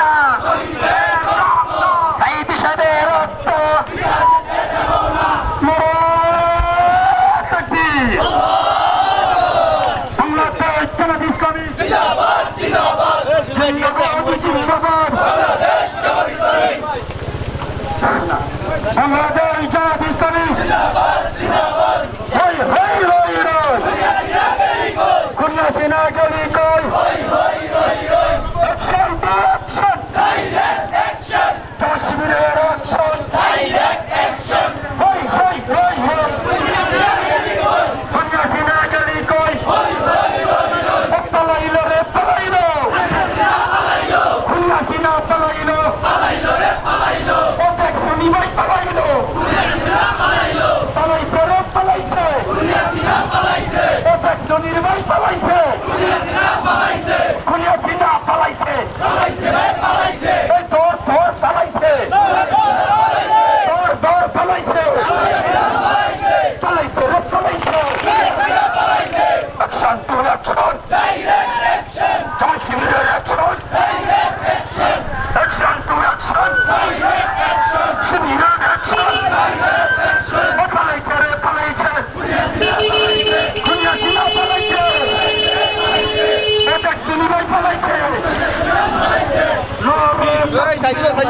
না সাইদ হিসাবে রক্ত। বাংলাদেশ জামাত ইসলামী। খুলনা সেনা গলি নির্বাচিত সাইজ সাইজ